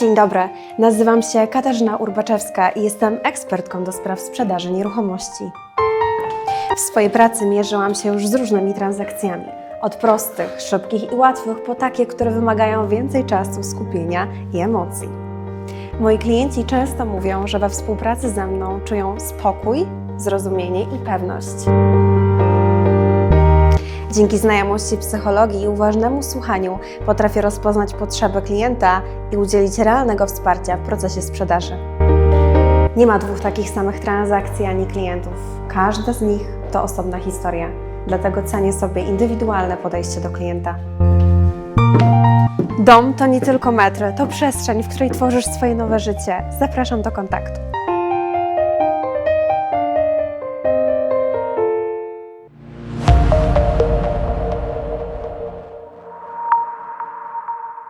Dzień dobry, nazywam się Katarzyna Urbaczewska i jestem ekspertką do spraw sprzedaży nieruchomości. W swojej pracy mierzyłam się już z różnymi transakcjami. Od prostych, szybkich i łatwych po takie, które wymagają więcej czasu, skupienia i emocji. Moi klienci często mówią, że we współpracy ze mną czują spokój, zrozumienie i pewność. Dzięki znajomości psychologii i uważnemu słuchaniu potrafię rozpoznać potrzeby klienta i udzielić realnego wsparcia w procesie sprzedaży. Nie ma dwóch takich samych transakcji ani klientów. Każda z nich to osobna historia, dlatego cenię sobie indywidualne podejście do klienta. Dom to nie tylko metry, to przestrzeń, w której tworzysz swoje nowe życie. Zapraszam do kontaktu.